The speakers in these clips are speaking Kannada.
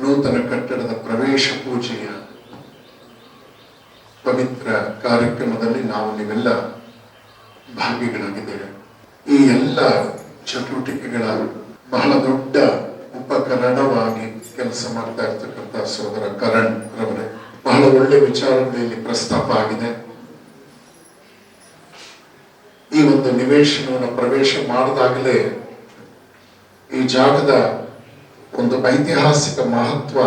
ನೂತನ ಕಟ್ಟಡದ ಪ್ರವೇಶ ಪೂಜೆಯ ಪವಿತ್ರ ಕಾರ್ಯಕ್ರಮದಲ್ಲಿ ನಾವು ನೀವೆಲ್ಲ ಭಾಗಿಗಳಾಗಿದ್ದೇವೆ. ಈ ಎಲ್ಲ ಚಟುವಟಿಕೆಗಳ ಬಹಳ ದೊಡ್ಡ ಉಪಕರಣವಾಗಿ ಕೆಲಸ ಮಾಡ್ತಾ ಇರ್ತಕ್ಕಂಥ ಸೋದರ ಕರಣ್ ರವರೇ, ಬಹಳ ಒಳ್ಳೆ ವಿಚಾರದಲ್ಲಿ ಪ್ರಸ್ತಾಪ ಆಗಿದೆ. ಈ ಒಂದು ನಿವೇಶನವನ್ನು ಪ್ರವೇಶ ಮಾಡಿದಾಗಲೇ ಈ ಜಾಗದ ಒಂದು ಐತಿಹಾಸಿಕ ಮಹತ್ವ,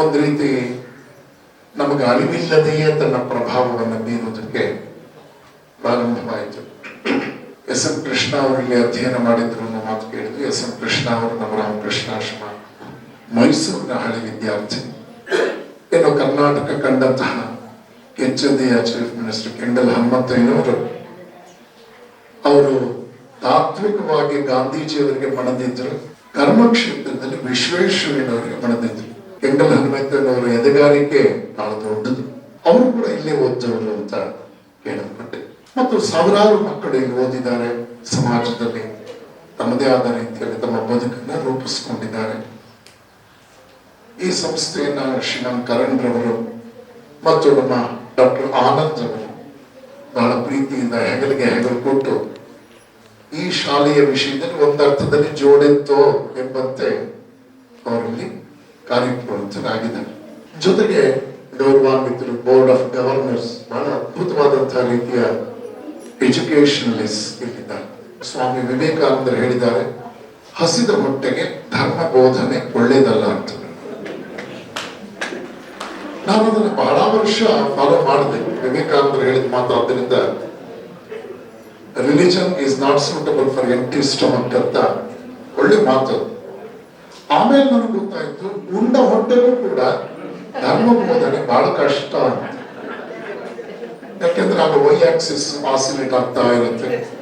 ಒಂದು ರೀತಿ ನಮಗೆ ಅರಿವಿಲ್ಲದೆಯೇ ತನ್ನ ಪ್ರಭಾವವನ್ನು ಬೀರುವುದಕ್ಕೆ ಪ್ರಾರಂಭವಾಯಿತು. ಎಸ್ ಎಂ ಕೃಷ್ಣ ಅವರಲ್ಲಿ ಅಧ್ಯಯನ ಮಾಡಿದ್ರು ಅನ್ನೋ ಮಾತು ಕೇಳಿದ್ವಿ ಎಸ್ ಎಂ ಕೃಷ್ಣ ಅವರು ನಮ್ಮ ರಾಮಕೃಷ್ಣಾಶ್ರಮ ಮೈಸೂರಿನ ಹಳೆ ವಿದ್ಯಾರ್ಥಿ ಏನು ಕರ್ನಾಟಕ ಕಂಡಂತಹ ಕೆಚ್ಚದೆಯ ಚೀಫ್ ಮಿನಿಸ್ಟರ್ ಕೆಂಡಲ್ ಹನುಮಂತಯ್ಯನವರು. ಅವರು ತಾತ್ವಿಕವಾಗಿ ಗಾಂಧೀಜಿಯವರಿಗೆ ಮಣದಿದ್ರು ಕರ್ಮಕ್ಷೇತ್ರದಲ್ಲಿ ವಿಶ್ವೇಶ್ವರಯ್ಯನವರಿಗೆ ಮಣದಿದ್ರು ಕೆಂಗಲ್ ಹನುಮಂತನವರ ಎದೆಗಾರಿಕೆ ಬಹಳ ದೊಡ್ಡದು. ಅವರು ಕೂಡ ಇಲ್ಲೇ ಓದಿದವರು ಅಂತ ಕೇಳಲ್ಪಟ್ಟೆ ಮತ್ತು ಸಾವಿರಾರು ಮಕ್ಕಳು ಇಲ್ಲಿ ಓದಿದ್ದಾರೆ ಸಮಾಜದಲ್ಲಿ. ತಮ್ಮದೇ ಆದ ರೀತಿಯಲ್ಲಿ ತಮ್ಮ ಬದುಕನ್ನ ರೂಪಿಸಿಕೊಂಡಿದ್ದಾರೆ. ಈ ಸಂಸ್ಥೆಯನ್ನ ಶ್ರೀಮಾನ್ ಕರಣ್ ರವರು ಮತ್ತು ನಮ್ಮ ಡಾಕ್ಟರ್ ಆನಂದ್ ರವರು ಬಹಳ ಪ್ರೀತಿಯಿಂದ ಹೆಗಲಿಗೆ ಹೆಗಲು ಕೊಟ್ಟು ಈ ಶಾಲೆಯ ವಿಷಯದಲ್ಲಿ ಒಂದರ್ಥದಲ್ಲಿ ಜೋಡೆತ್ತೋ ಎಂಬಂತೆ ಅವರಲ್ಲಿ ಕಾರ್ಯಪ್ರವೃತ್ತರಾಗಿದ್ದಾರೆ. ಜೊತೆಗೆ ಗೌರವಾನ್ವಿತರು ಬೋರ್ಡ್ ಆಫ್ ಗವರ್ನರ್ಸ್ ಬಹಳ ಅದ್ಭುತವಾದಂತಹ ರೀತಿಯ ಎಜುಕೇಶನಲಿಸ್ಟ್ ಇಲ್ಲಿದ್ದಾರೆ. ಸ್ವಾಮಿ ವಿವೇಕಾನಂದರು ಹೇಳಿದ್ದಾರೆ, ಹಸಿದ ಹೊಟ್ಟೆಗೆ ಧರ್ಮ ಬೋಧನೆ ಒಳ್ಳೇದಲ್ಲ ಅಂತ. ನಾನು ಅದನ್ನು ಬಹಳ ವರ್ಷ ಫಾಲೋ ಮಾಡಿದೆ. ವಿವೇಕಾನಂದರು ಹೇಳಿದ ಮಾತು ಆದ್ದರಿಂದ religion is not suitable for empty stomach ಅಂತ ಒಳ್ಳೆ ಮಾತು. ಅದು. ಆಮೇಲೆ ನನಗೆ ಗೊತ್ತಾಯ್ತು, ಉಂಡ ಹೊಟ್ಟೆಗೂ ಕೂಡ ಧರ್ಮ ಬೋಧನೆ ಬಹಳ ಕಷ್ಟ ಅಂತ. ಯಾಕೆಂದ್ರೆ ಆಗ ವೈ ಆಕ್ಸಿಸ್ ಆಸಿಲೇಟ್ ಆಗ್ತಾ ಇರುತ್ತೆ.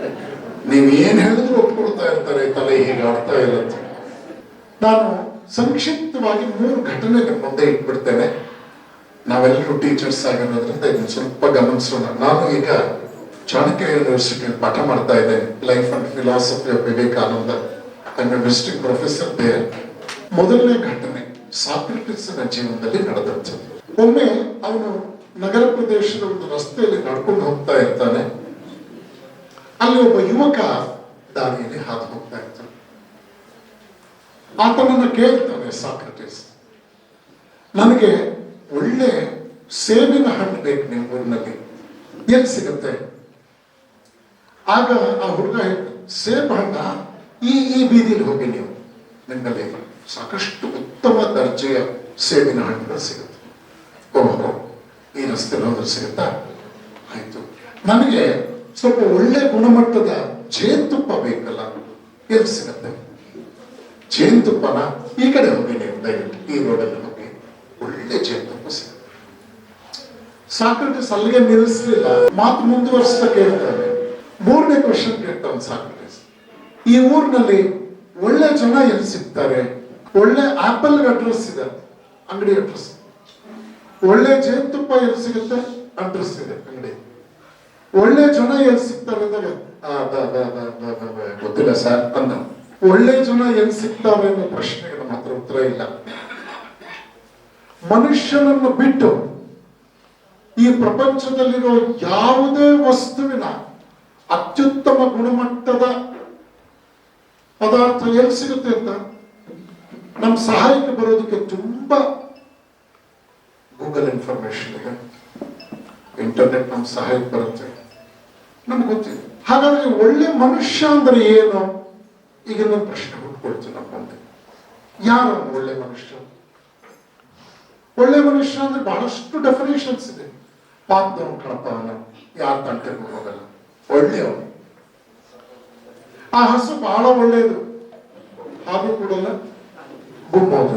ನೀವು ಏನ್ ಹೇಳಿದ್ರು ಒಪ್ಕೊಳ್ತಾ ಇರ್ತಾರೆ, ತಲೆ ಹೀಗೆ ಆಡ್ತಾ ಇರುತ್ತೆ. ನಾನು ಸಂಕ್ಷಿಪ್ತವಾಗಿ ಮೂರು ಘಟನೆ ಮುಂದೆ ಇಟ್ಬಿಡ್ತೇನೆ. ನಾವೆಲ್ಲರೂ ಟೀಚರ್ಸ್ ಆಗಿರೋದ್ರಿಂದ ಇದನ್ನ ಸ್ವಲ್ಪ ಗಮನಿಸೋಣ. ನಾನು ಈಗ ಚಾಣಕ್ಯ ಯೂನಿವರ್ಸಿಟಿಯಲ್ಲಿ ಪಾಠ ಮಾಡ್ತಾ ಇದ್ದೇನೆ life and philosophy of Vivekananda ತನ್ನ ವಿಸಿಟಿಂಗ್ ಪ್ರೊಫೆಸರ್ ದೇರ್ ಮೊದಲನೇ ಘಟನೆ ಸಾಕ್ರೆಟಿಸ್ನ ಜೀವನದಲ್ಲಿ ನಡೆದಂಥದ್ದು. ಒಮ್ಮೆ ಅವನು ನಗರ ಪ್ರದೇಶದ ಒಂದು ರಸ್ತೆಯಲ್ಲಿ ನಡ್ಕೊಂಡು ಹೋಗ್ತಾ ಇರ್ತಾನೆ. ಅಲ್ಲಿ ಒಬ್ಬ ಯುವಕ ದಾರಿಯಲ್ಲಿ ಹಾದು ಹೋಗ್ತಾ ಇರ್ತಾನೆ. ಆತನನ್ನು ಕೇಳ್ತಾನೆ ಸಾಕ್ರೆಟಿಸ್ ನನಗೆ ಒಳ್ಳೆ ಸೇಬಿನ ಹಣ್ಣು ಬೇಕು ನಿಮ್ಮ ಊರಿನಲ್ಲಿ. ಎಲ್ಲಿ ಸಿಗುತ್ತೆ? ಆಗ ಆ ಹುಡುಗ ಸೇಮ್ ಹಣ್ಣ ಈ ಈ ಬೀದಿಲಿ ಹೋಗಿ ನೀವು ನಿಮ್ಮಲ್ಲಿ ಸಾಕಷ್ಟು ಉತ್ತಮ ದರ್ಜೆಯ ಸೇಬಿನ ಹಣ್ಣುಗಳು ಸಿಗುತ್ತೆ. ಓಹೋ, ಈ ರಸ್ತೆ ಹೋದ್ರೆ ಸಿಗುತ್ತಾ? ಆಯ್ತು. ನನಗೆ ಸ್ವಲ್ಪ ಒಳ್ಳೆ ಗುಣಮಟ್ಟದ ಜೇನುತುಪ್ಪ ಬೇಕಲ್ಲ, ಎಲ್ಲಿ ಸಿಗುತ್ತೆ? ಜೇನುತುಪ್ಪನ ಈ ಕಡೆ ಹೋಗಿ ನೀವು ಈ ರೋಡಲ್ಲಿ ಹೋಗಿ ಒಳ್ಳೆ ಜೇನುತುಪ್ಪ ಸಿಗುತ್ತೆ. ಸಾಕಷ್ಟು ಸಲ್ಲಿಗೆ ನಿಲ್ಲಿಸಲಿಲ್ಲ, ಮಾತು ಮುಂದುವರಿಸ್ತಾ ಕೇಳ್ತಾನೆ ಮೂರನೇ ಕ್ವಶನ್ ಒಂದು ಸಾಕ್ರೆಟಿಸ್ ಈ ಊರಿನಲ್ಲಿ ಒಳ್ಳೆ ಜನ ಎಲ್ಲಿ ಸಿಗ್ತಾರೆ? ಒಳ್ಳೆ ಆಪಲ್ ಅಡ್ರೆಸ್ ಇದೆ, ಅಂಗಡಿ ಅಡ್ರೆಸ್ ಒಳ್ಳೆ ಜೇನುತುಪ್ಪ ಎಲ್ಲಿ ಸಿಗುತ್ತೆ? ಅಡ್ರೆಸ್ ಇದೆ, ಅಂಗಡಿ. ಒಳ್ಳೆ ಜನ ಎಲ್ಲಿ ಸಿಗ್ತಾರೆ ಅಂದಾಗ ಗೊತ್ತಿಲ್ಲ ಸರ್ ಅಂದ ಒಳ್ಳೆ ಜನ ಎಲ್ಲಿ ಸಿಗ್ತಾರೆ ಅನ್ನೋ ಪ್ರಶ್ನೆಗೆ ನಮ್ಮ ಹತ್ರ ಉತ್ತರ ಇಲ್ಲ. ಮನುಷ್ಯನನ್ನು ಬಿಟ್ಟು ಈ ಪ್ರಪಂಚದಲ್ಲಿರೋ ಯಾವುದೇ ವಸ್ತುವಿನ ಅತ್ಯುತ್ತಮ ಗುಣಮಟ್ಟದ ಪದಾರ್ಥ ಎಲ್ಲಿ ಸಿಗುತ್ತೆ ಅಂತ? ನಮ್ಮ ಸಹಾಯಕ್ಕೆ ಬರೋದಕ್ಕೆ ತುಂಬಾ ಗೂಗಲ್ ಇನ್ಫಾರ್ಮೇಶನ್ ಇದೆ. ಇಂಟರ್ನೆಟ್ ನಮ್ಮ ಸಹಾಯಕ್ಕೆ ಬರುತ್ತೆ. ನಮ್ಗೆ ಗೊತ್ತಿದೆ. ಹಾಗಾದ್ರೆ ಒಳ್ಳೆ ಮನುಷ್ಯ ಅಂದ್ರೆ ಏನು? ಈಗ ನಾನು ಪ್ರಶ್ನೆ ಹುಟ್ಕೊಳ್ತೀನಿ ನಮ್ಮ ಮುಂದೆ ಯಾರು ಒಳ್ಳೆ ಮನುಷ್ಯ? ಒಳ್ಳೆ ಮನುಷ್ಯ ಅಂದ್ರೆ ಬಹಳಷ್ಟು ಡೆಫಿನೇಷನ್ಸ್ ಇದೆ. ಪಾಪದವನು ಯಾರು ಯಾರ ತಂಟೆಗೂ ಹೋಗಲ್ಲ ಒಳ್ಳೆಯವನು ಆ ಹಸು ಬಹಳ ಒಳ್ಳೆಯದು. ಹಾಲು ಕೂಡ ಗುಮ್ಮೋದು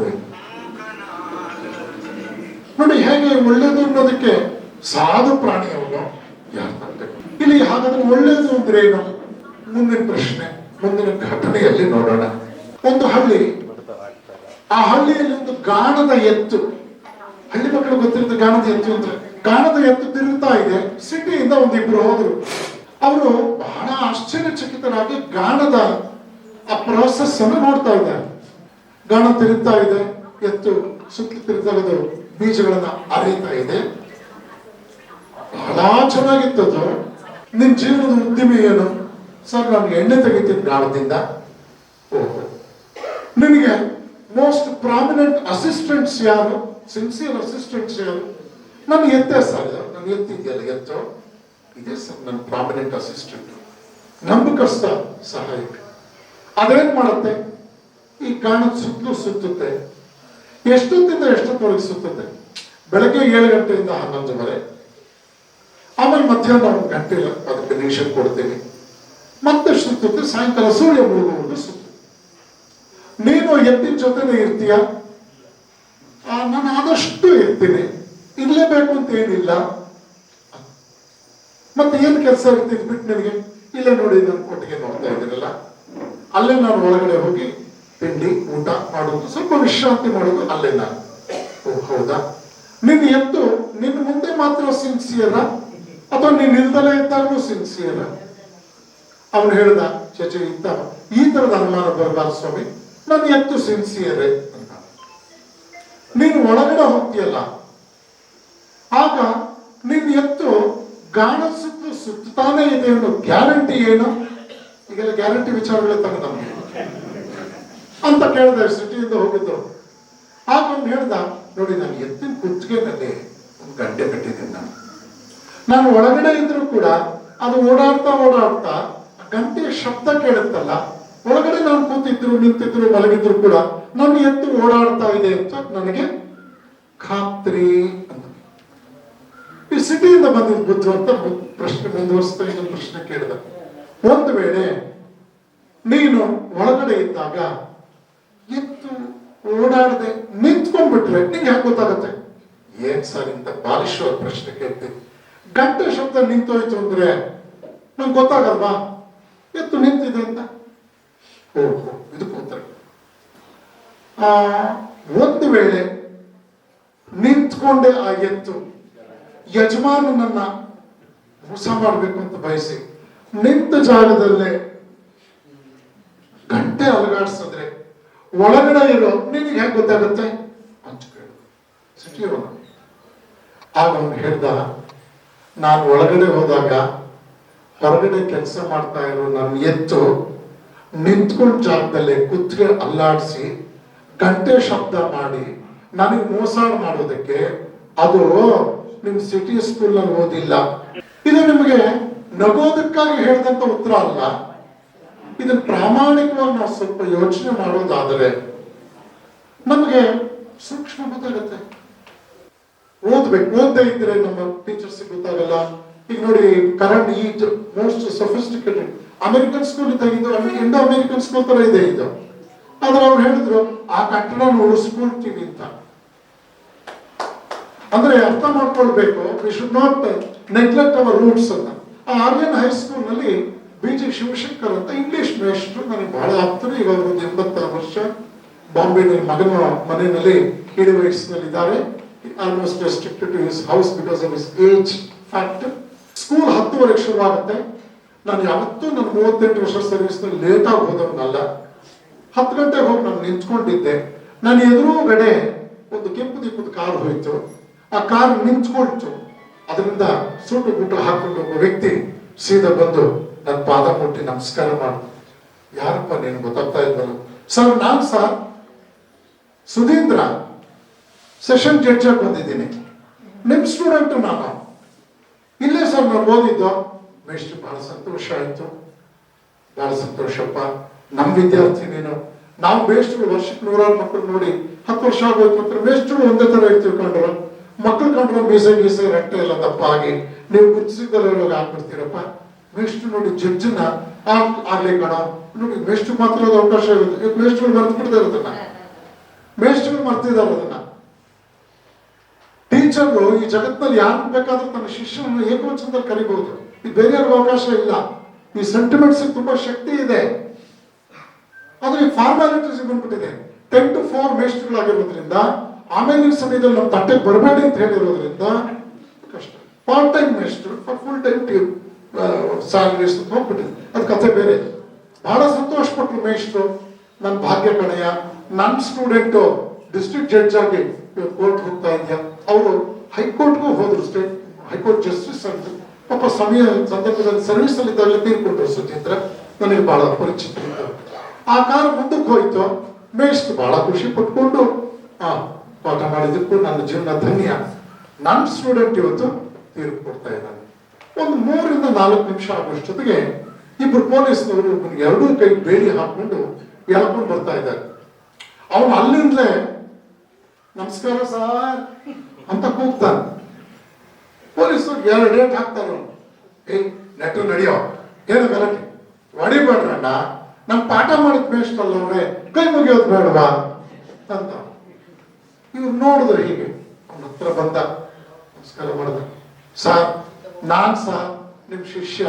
ನೋಡಿ, ಹೇಗೆ ಒಳ್ಳೇದು ಅನ್ನೋದಕ್ಕೆ ಸಾಧು ಪ್ರಾಣಿ ಅವನು ಯಾರ ಇಲ್ಲಿ ಹಾಗಾದ್ರೆ ಒಳ್ಳೇದು ಅಂದ್ರೆ ಏನು? ಮುಂದಿನ ಪ್ರಶ್ನೆ, ಮುಂದಿನ ಘಟನೆಯಲ್ಲಿ ನೋಡೋಣ. ಒಂದು ಹಳ್ಳಿ. ಆ ಹಳ್ಳಿಯಲ್ಲಿ ಒಂದು ಗಾಣದ ಎತ್ತು. ಹಳ್ಳಿ ಮಕ್ಕಳು ಗೊತ್ತಿರುತ್ತೆ ಗಾಣದ ಎತ್ತು ಅಂದ್ರೆ ಗಾಣದ ಎತ್ತು ತಿರುಗ್ತಾ ಇದೆ. ಸಿಟಿಯಿಂದ ಒಂದಿಬ್ರು ಹೋದ್ರು. ಅವರು ಬಹಳ ಆಶ್ಚರ್ಯಚಕಿತರಾಗಿ ಗಾಣದ ಆ ಪ್ರೋಸೆಸ್ ಅನ್ನು ನೋಡ್ತಾ ಇದ್ದಾರೆ. ಗಾಣ ತಿರುಗ್ತಾ ಇದೆ, ಎತ್ತು ಸುತ್ತಲೂ ತಿರುಗದು ಬೀಜಗಳನ್ನ ಅರಿತಾ ಇದೆ. ಬಹಳ ಚೆನ್ನಾಗಿತ್ತು ಅದು. ನಿನ್ ಜೀವನದ ಉದ್ದಿಮೆ ಏನು? ಸರ್, ನಾನು ಎಣ್ಣೆ ತೆಗಿತೀನಿ ಗಾಣದಿಂದ. ನಿನಗೆ ಮೋಸ್ಟ್ ಪ್ರಾಮಿನೆಂಟ್ ಅಸಿಸ್ಟೆಂಟ್ಸ್ ಯಾರು? ಸಿನ್ಸಿಯರ್ ಅಸಿಸ್ಟೆಂಟ್ಸ್ ಯಾರು? ನಾನು ಎತ್ತೆ ಸರ್ ನಾನು ಎತ್ತಿದ್ಯಲ್ಲ ಎತ್ತು? ಇದೇ ಸರ್ ನನ್ನ ಪ್ರಾಮಿನೆಂಟ್ ಅಸಿಸ್ಟೆಂಟ್ ಕಷ್ಟ ಸಹಾಯಕ. ಅದೇನ್ ಮಾಡುತ್ತೆ? ಈ ಕಾಣದ ಸುತ್ತಲೂ ಸುತ್ತುತ್ತೆ. ಎಷ್ಟೊತ್ತಿಂದ ಎಷ್ಟೊತ್ತೊಳಗೆ ಸುತ್ತುತ್ತೆ? ಬೆಳಗ್ಗೆ ಏಳು ಗಂಟೆಯಿಂದ ಹನ್ನೊಂದುವರೆ ಆಮೇಲೆ ಮಧ್ಯಾಹ್ನ ಒಂದು ಗಂಟೆ ಅದಕ್ಕೆ ನಿಮಿಷಕ್ಕೆ ಕೊಡ್ತೀನಿ. ಮತ್ತೆ ಸುತ್ತುತ್ತೆ. ಸಾಯಂಕಾಲ ಸೂರ್ಯ ಮುಳುಗುವುದು ಸುತ್ತು ನೀನು ಎತ್ತಿನ ಜೊತೆನೆ ಇರ್ತೀಯ? ನಾನು ಆದಷ್ಟು ಇರ್ತೀನಿ ಇರ್ಲೇಬೇಕು ಅಂತ ಏನಿಲ್ಲ. ಮತ್ತೆ ಏನು ಕೆಲಸ ಇರ್ತಿದ್ ಬಿಟ್ಟು ನಿಮಗೆ ಇಲ್ಲೇ ನೋಡಿ ನಾನು ಕೊಟ್ಟಿಗೆ ನೋಡ್ತಾ ಇದ್ದೀರಲ್ಲ ಅಲ್ಲೇ ನಾನು ಒಳಗಡೆ ಹೋಗಿ ತಿಂಡಿ, ಊಟ ಮಾಡೋದು ಸ್ವಲ್ಪ ವಿಶ್ರಾಂತಿ ಮಾಡೋದು ಅಲ್ಲೇ ನಾನು. ಹೌದಾ? ನಿನ್ನ ಎತ್ತು ನಿನ್ನ ಮುಂದೆ ಮಾತ್ರ ಸಿನ್ಸಿಯರ ಅಥವಾ ನೀನ್ ಇಲ್ದಲೇ ಇದ್ದಾಗಲೂ ಸಿನ್ಸಿಯರ ಅವನು ಹೇಳ್ದ ಚಚೆ ಇದ್ದ ಈ ತರದ ಅನುಮಾನ ಬರಬಾರ ಸ್ವಾಮಿ. ನನ್ನ ಎತ್ತು ಸಿನ್ಸಿಯರೇ ಅಂತ. ನೀನು ಒಳಗಡೆ ಹೋಗ್ತೀಯಲ್ಲ. ಆಗ ನಿನ್ನ ಎತ್ತು ಗಾಣ ಸುತ್ತು ಸುತ್ತಾನೆ ಇದೆ ಅನ್ನೋ ಗ್ಯಾರಂಟಿ ಏನು? ಈಗೆಲ್ಲ ಗ್ಯಾರಂಟಿ ವಿಚಾರಗಳೇ ನಮ್ಗೆ. ಅಂತ ಕೇಳಿದೆ, ಸಿಟಿಯಿಂದ ಹೋಗಿದ್ದು. ಆಗ ಅವ್ನು ಹೇಳ್ದ, ನೋಡಿ, ನಾನು ಎತ್ತಿನ ಕುಚ್ಚಿಗೆನಲ್ಲಿ ಒಂದು ಗಂಟೆ ಕಟ್ಟಿದ್ದೀನಿ ನಾನು. ನಾನು ಒಳಗಡೆ ಇದ್ರೂ ಕೂಡ ಅದು ಓಡಾಡ್ತಾ ಓಡಾಡ್ತಾ ಗಂಟೆಯ ಶಬ್ದ ಕೇಳುತ್ತಲ್ಲ, ಒಳಗಡೆ ನಾನು ಕೂತಿದ್ರು, ನಿಂತಿದ್ರು, ಮಲಗಿದ್ರು ಕೂಡ ನನ್ನ ಎತ್ತು ಓಡಾಡ್ತಾ ಇದೆ ಅಂತ ನನಗೆ ಖಾತ್ರಿ. ಅಂತ ಬಂದಿದ್ದು ಸಿಟಿಯಿಂದ ಅಂತ ಪ್ರಶ್ನೆ ಮುಂದುವರಿಸ್ತಾ ಇನ್ನೊಂದು ಪ್ರಶ್ನೆ ಕೇಳಿದ. ಒಂದು ವೇಳೆ ನೀನು ಒಳಗಡೆ ಇದ್ದಾಗ ಎತ್ತು ಓಡಾಡದೆ ನಿಂತ್ಕೊಂಡ್ಬಿಟ್ರೆ ನಿಂಗೆ ಯಾಕೆ ಗೊತ್ತಾಗತ್ತೆ? ಏನ್ ಸರ್ ಇಂತ ಬಾಲಿಶ್ವ ಪ್ರಶ್ನೆ ಕೇಳ್ತೀನಿ ಗಂಟೆ ಶಬ್ದ ನಿಂತೋಯ್ತು ಅಂದ್ರೆ ನಂಗೆ ಗೊತ್ತಾಗಲ್ವಾ? ಎತ್ತು ನಿಂತಿದೆ ಅಂತ. ಓಹೋ ಇದು ಉತ್ತರ ಆ, ಒಂದು ವೇಳೆ ನಿಂತ್ಕೊಂಡೆ ಆ ಎತ್ತು ಯಜಮಾನನನ್ನ ಮೋಸ ಮಾಡಬೇಕು ಅಂತ ಬಯಸಿ ನಿಂತ ಜಾಗದಲ್ಲೇ ಗಂಟೆ ಅಲಗಾಡಿಸಿದ್ರೆ ಒಳಗಡೆ ಇರೋ ನಿನಗೆ ಹೇಗೆ ಗೊತ್ತಾಗುತ್ತೆ? ಅಂತ ಆಗ ಅವನು ಹೇಳ್ದ, ನಾನು ಒಳಗಡೆ ಹೋದಾಗ ಹೊರಗಡೆ ಕೆಲಸ ಮಾಡ್ತಾ ಇರೋ ನನ್ನ ಎತ್ತು ನಿಂತ್ಕೊಂಡ ಜಾಗದಲ್ಲೇ ಕುತ್ತಿಗೆ ಅಲ್ಲಾಡಿಸಿ ಗಂಟೆ ಶಬ್ದ ಮಾಡಿ ನನಗೆ ಮೋಸ ಮಾಡೋದಕ್ಕೆ ಅದು ನಿಮ್ ಸಿಟಿ ಸ್ಕೂಲ್ನಲ್ಲಿ ಓದಿಲ್ಲ. ಇದು ನಿಮಗೆ ನಗೋದಕ್ಕಾಗಿ ಹೇಳಿದಂತ ಉತ್ತರ ಅಲ್ಲ. ಇದನ್ನ ಪ್ರಾಮಾಣಿಕವಾಗಿ ನಾವು ಸ್ವಲ್ಪ ಯೋಚನೆ ಮಾಡೋದಾದರೆ ನಮಗೆ ಸೂಕ್ಷ್ಮ ಗೊತ್ತಾಗತ್ತೆ. ಓದ್ಬೇಕು, ಓದದೇ ಇದ್ರೆ ನಮ್ಮ ಟೀಚರ್ಸ್ ಗೊತ್ತಾಗಲ್ಲ. ಈಗ ನೋಡಿ ಕರೆಂಟ್ ಈ ಮೋಸ್ಟ್ ಸೊಫಿಸ್ಟಿಕೇಟೆಡ್ ಅಮೆರಿಕನ್ ಸ್ಕೂಲ್ ಇದ್ದಾಗಿದ್ದು ಇದು ಇಂಡೋ ಅಮೆರಿಕನ್ ಸ್ಕೂಲ್ ತರ ಇದೆ ಇದು. ಆದ್ರೆ ಅವ್ರು ಹೇಳಿದ್ರು, ಆ ಕಟ್ಟಡ ಉಳಿಸ್ಕೊಳ್ತೀವಿ ಅಂತ. ಅಂದ್ರೆ ಅರ್ಥ ಮಾಡ್ಕೊಳ್ಬೇಕು. We should not neglect our roots ಅಂತ. ಆ ಆರ್ಯನ್ ಹೈಸ್ಕೂಲ್ನಲ್ಲಿ ಬಿ ಜಿ ಶಿವಶಂಕರ್ ಅಂತ ಇಂಗ್ಲಿಷ್ ಮೇಷ್ಟ್ರು ನನಗೆ ಬಹಳ ಈಗ ಅವರು ಒಂದು ಎಂಬತ್ತಾರು ವರ್ಷ ಬಾಂಬೆನಲ್ಲಿ ಮಗನ ಮನೆಯಲ್ಲಿ ಇಡೀ ವಯಸ್ಸಿನಲ್ಲಿದ್ದಾರೆ. Almost restricted to his house because of his age fact school ಹತ್ತುವರೆಗೆ ಶುರುವಾಗುತ್ತೆ. ನಾನು ಯಾವತ್ತೂ ನನ್ನ ಮೂವತ್ತೆಂಟು ವರ್ಷ ಸರ್ವಿಸ್ನಲ್ಲಿ ಲೇಟಾಗಿ ಹೋದವನಲ್ಲ. ಹತ್ತು ಗಂಟೆಗೆ ಹೋಗಿ ನಾನು ನಿಂತ್ಕೊಂಡಿದ್ದೆ. ನನ್ನ ಎದುರುಗಡೆ ಒಂದು ಕೆಂಪು ದೀಪದ ಕಾರ್ ಹೋಯ್ತು. ಆ ಕಾರ್ ನಿಂತ್ಕೊಳ್ತು. ಅದರಿಂದ ಸುಟ್ಟು ಬಿಟ್ಟು ಹಾಕೊಂಡು ಒಬ್ಬ ವ್ಯಕ್ತಿ ಸೀದಾ ಬಂದು ನನ್ನ ಪಾದ ಮುಟ್ಟಿ ನಮಸ್ಕಾರ ಮಾಡು. ಯಾರಪ್ಪ ನೀನು ಗೊತ್ತಾಗ್ತಾ ಇದ್ವಲ್ಲ ಸರ್, ನಾನು ಸರ್ ಸುಧೀಂದ್ರ ಸೆಷನ್ ಜಡ್ಜ್ ಬಂದಿದ್ದೀನಿ. ನಿಮ್ಮ ಸ್ಟೂಡೆಂಟ್ ನಾನು? ಇಲ್ಲೇ ಸರ್, ನಾನು ಓದಿದ್ದು. ಮೇಷ್ಟ್ರು ಬಹಳ ಸಂತೋಷ ಆಯ್ತು. ಬಹಳ ಸಂತೋಷಪ್ಪ. ನಮ್ಮ ವಿದ್ಯಾರ್ಥಿ ನೀನು. ನಾವು ಬೇಸ್ಟ್ಗಳು ವರ್ಷಕ್ಕೆ ನೂರಾರು ಮಕ್ಕಳು ನೋಡಿ ಹತ್ತು ವರ್ಷ ಆಗೋಯ್ತು ಅಂತ ಬೇಸ್ಟ್ಗಳು ಒಂದೇ ತರ ಇರ್ತೀವಿ ಕಂಡ್ರು ಮಕ್ಕಳು ಕಂಡ್ಕೊಂಡು ಬೇಸ ಬೇಸ ರಟ್ಟೆ ಎಲ್ಲ ತಪ್ಪಾಗಿ. ನೀವು ಗುರುತಿಸಿದ್ದಲ್ಲ ಇವಾಗ ಹಾಕ್ಬಿಡ್ತೀರಪ್ಪ ಮೇಷ್ಟ್ರು ನೋಡಿ ಜಡ್ಜನ್ನ ಆಗ್ಲಿ ಕಣ. ನೋಡಿ ಮೇಷ್ಟ್ರು ಮಾತ್ರ ಅವಕಾಶ ಇರುತ್ತೆ. ಈಗ ಮೇಷ್ಟ್ರುಗಳು ಮರ್ತು ಬಿಡ್ತಾ ಇರೋದನ್ನ. ಮೇಷ್ಟ್ರುಗಳು ಮರ್ತಿದ್ದಾರೆ ಅದನ್ನ. ಟೀಚರ್ಗಳು ಈ ಜಗತ್ತಿನಲ್ಲಿ ಯಾರು ಬೇಕಾದ್ರೂ ತನ್ನ ಶಿಷ್ಯನನ್ನು ಏಕವಚನದಲ್ಲಿ ಕರಿಬಹುದು. ಈ ಬೇರೆಯವ್ರಿಗೆ ಅವಕಾಶ ಇಲ್ಲ. ಈ ಸೆಂಟಿಮೆಂಟ್ಸ್ ತುಂಬಾ ಶಕ್ತಿ ಇದೆ. ಆದರೆ ಈ ಫಾರ್ಮಾಲಿಟೀಸ್ ಬಂದ್ಬಿಟ್ಟಿದೆ. ಟೆನ್ ಟು ಫೋರ್ ಮೇಸ್ಟ್ರುಗಳಾಗಿರೋದ್ರಿಂದ ಆಮೇಲಿನ ಸಮಯದಲ್ಲಿ ನಮ್ಮ ತಟ್ಟೆಗೆ ಬರಬೇಡಿ ಅಂತ ಹೇಳಿರೋದ್ರಿಂದ ಕಷ್ಟ. ಪಾರ್ಟ್ ಟೈಮ್ ಮೇಸ್ಟ್ರು ಫಾರ್ ಫುಲ್ ಟೈಮ್ ಸ್ಯಾಲರೀಸ್ ಹೋಗ್ಬಿಟ್ಟಿದೆ. ಅದು ಕಥೆ ಬೇರೆ. ಬಹಳ ಸಂತೋಷ ಪಟ್ಟರು ಮೇಷ್ಟ್ರು ನನ್ನ ಭಾಗ್ಯ ಕಣಯ ನನ್ನ ಸ್ಟೂಡೆಂಟು ಡಿಸ್ಟ್ರಿಕ್ಟ್ ಜಡ್ಜ್ ಆಗಿ ಕೋರ್ಟ್ ಹೋಗ್ತಾ ಇದೆಯಾ? ಅವರು ಹೈಕೋರ್ಟ್ಗೂ ಹೋದ್ರು ಸ್ಟೇಟ್ ಹೈಕೋರ್ಟ್ ಜಸ್ಟಿಸ್ ಅಂತ ಪಾಪ ಸಮಯ, ಸಂದರ್ಭದಲ್ಲಿ ಸರ್ವಿಸ್ ಅಲ್ಲಿ ಇದ್ದಾಗಲೇ ತೀರ್ಕೊಂಡ್ರು ಸುಚಿತ್ರ ನನಗೆ ಬಹಳ ಪರಿಚಿತ. ಆ ಕಾರ್ ಮುಂದಕ್ಕೆ ಹೋಯ್ತು. ಮೇಸ್ಟ್ ಬಹಳ ಖುಷಿ ಪಟ್ಕೊಂಡು, ಆ ಪಾಠ ಮಾಡಿದ್ದಕ್ಕೂ ನನ್ನ ಜೀವನ ಧನ್ಯ. ನನ್ನ ಸ್ಟೂಡೆಂಟ್ ಇವತ್ತು ತೀರ್ಪು ಕೊಡ್ತಾ ಇದ್ದಾನೆ. ಒಂದು ಮೂರರಿಂದ ನಾಲ್ಕು ನಿಮಿಷ ಆಗೋಷ್ಟೊತ್ತಿಗೆ ಇಬ್ರು ಪೊಲೀಸ್ನವರು ಎರಡೂ ಕೈ ಬೇಡಿ ಹಾಕೊಂಡು ಎಳ್ಕೊಂಡು ಬರ್ತಾ ಇದ್ದಾರೆ. ಅವನು ಅಲ್ಲಿಂದಲೇ, ನಮಸ್ಕಾರ ಸಾರ್ ಅಂತ ಕೂಗ್ತಾನೆ. ಪೊಲೀಸರು ಎರಡು ಡೇಟ್ ಹಾಕ್ತಾರೆ. ಏಯ್ ನೆಟ್ಟು ನಡೆಯೋ, ಏನು ಗಲಾಟೆ? ಹೊಡಿಬೇಡ್ರಣ್ಣ. ನಮ್ಮ ಪಾಠ ಮಾಡಿದ ಬೇಸ್ಟ್ ಅಲ್ಲ ಅವ್ರೆ ಕೈ ಮುಗಿಯೋದು ಬೇಡವಾ? ಅಂತ. ಇವ್ರು ನೋಡಿದ್ರು ಹೀಗೆ. ಅವನ ಹತ್ರ ಬಂದ ನಮಸ್ಕಾರ ಮಾಡಿದ ಸರ್, ನಾನ್ ಸರ್ ನಿಮ್ ಶಿಷ್ಯ.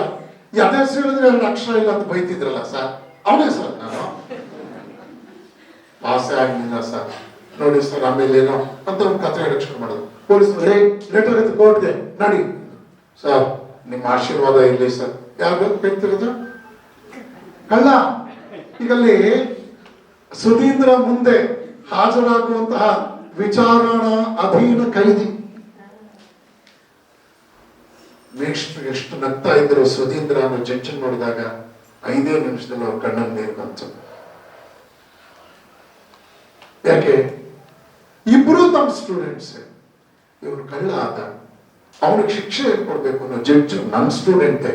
ಯಾವ್ದೇ ಹೆಸರು ಹೇಳಿದ್ರೆ ಎರಡು ಅಕ್ಷರ ಇಲ್ಲ ಅಂತ ಬೈತಿದ್ರಲ್ಲ ಸರ್? ಅವನೇ ಸರ್ ನಾನು. ಆಸೆ ಆಗ್ಲಿಲ್ಲ ಸರ್. ನೋಡಿ ಸರ್ ಆಮೇಲೆ ಏನೋ ಅಂತ ಒಂದು ಕಥೆ ಹೇಳಕ್ ಶುರು ಮಾಡಿದ್ರು ಪೊಲೀಸ್ ಲೆಟರ್ ಇತ್ತು ಕೋರ್ಟ್ಗೆ. ನಡಿ. ಸರ್, ನಿಮ್ಮ ಆಶೀರ್ವಾದ ಇರಲಿ ಸರ್. ಯಾರು ಹೇಳ್ತಿರೋದು ಅಲ್ಲ, ಈಗಲ್ಲಿ ಸುಧೀಂದ್ರ ಮುಂದೆ ಹಾಜರಾಗುವಂತಹ ವಿಚಾರಣಾ ಅಧೀನ ಕೈದಿ. ಎಷ್ಟು ಎಷ್ಟು ನಗ್ತಾ ಇದ್ರು ಸುಧೀಂದ್ರ ಅನ್ನೋ ಜಡ್ಜನ್ ನೋಡಿದಾಗ ಐದೇ ನಿಮಿಷದಲ್ಲಿ ಅವ್ರ ಕಣ್ಣಲ್ಲಿ ನೀರು ಬಂತು. ಯಾಕೆ? ಇಬ್ರು ತಮ್ಮ ಸ್ಟೂಡೆಂಟ್ಸ್ ಇವ್ರು ಕಳ್ಳ ಆದ. ಅವನಿಗೆ ಶಿಕ್ಷೆ ಕೊಡ್ಬೇಕು ಅನ್ನೋ ಜಡ್ಜ್ ನನ್ನ ಸ್ಟೂಡೆಂಟ್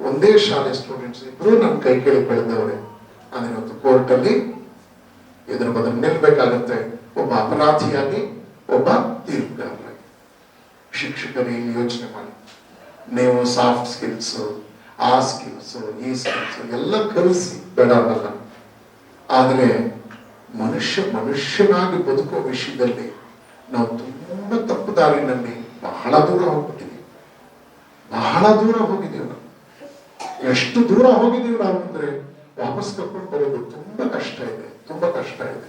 ಒಂದೇ ಶಾಲೆ ಸ್ಟೂಡೆಂಟ್ಸ್ ಇಬ್ರು ನನ್ನ ಕೈ ಕೆಳಗೆ ಬೆಳೆದವ್ರೆ. ಅದೇನೊಂದು ಕೋರ್ಟ್ ಅಲ್ಲಿ ಎದುರು ಬದಲು ನಿಲ್ಬೇಕಾಗತ್ತೆ. ಒಬ್ಬ ಅಪರಾಧಿಯಾಗಿ ಒಬ್ಬ ತೀರ್ಪುಗಾರರಾಗಿ ಶಿಕ್ಷಕರೇ ಯೋಚನೆ ಮಾಡಿ. ನೀವು ಸಾಫ್ಟ್ ಸ್ಕಿಲ್ಸ್ ಆ ಸ್ಕಿಲ್ಸ್ ಈ ಸ್ಕಿಲ್ಸ್ ಎಲ್ಲ ಕಲಿಸಿ ಬೇಡ ಅನ್ನಲ್ಲ ಆದರೆ ಮನುಷ್ಯ, ಮನುಷ್ಯನಾಗಿ ಬದುಕುವ ವಿಷಯದಲ್ಲಿ ನಾವು ತುಂಬಾ ತಪ್ಪು ದಾರಿನಲ್ಲಿ ಬಹಳ ದೂರ ಹೋಗ್ಬಿಟ್ಟಿದ್ದೀವಿ. ಬಹಳ ದೂರ ಹೋಗಿದ್ದೀವಿ ನಾವು. ಎಷ್ಟು ದೂರ ಹೋಗಿದ್ದೀವಿ ನಾವು ಅಂದ್ರೆ ವಾಪಸ್ ಕರ್ಕೊಂಡು ಬರೋದು ತುಂಬಾ ಕಷ್ಟ ಇದೆ, ತುಂಬಾ ಕಷ್ಟ ಇದೆ.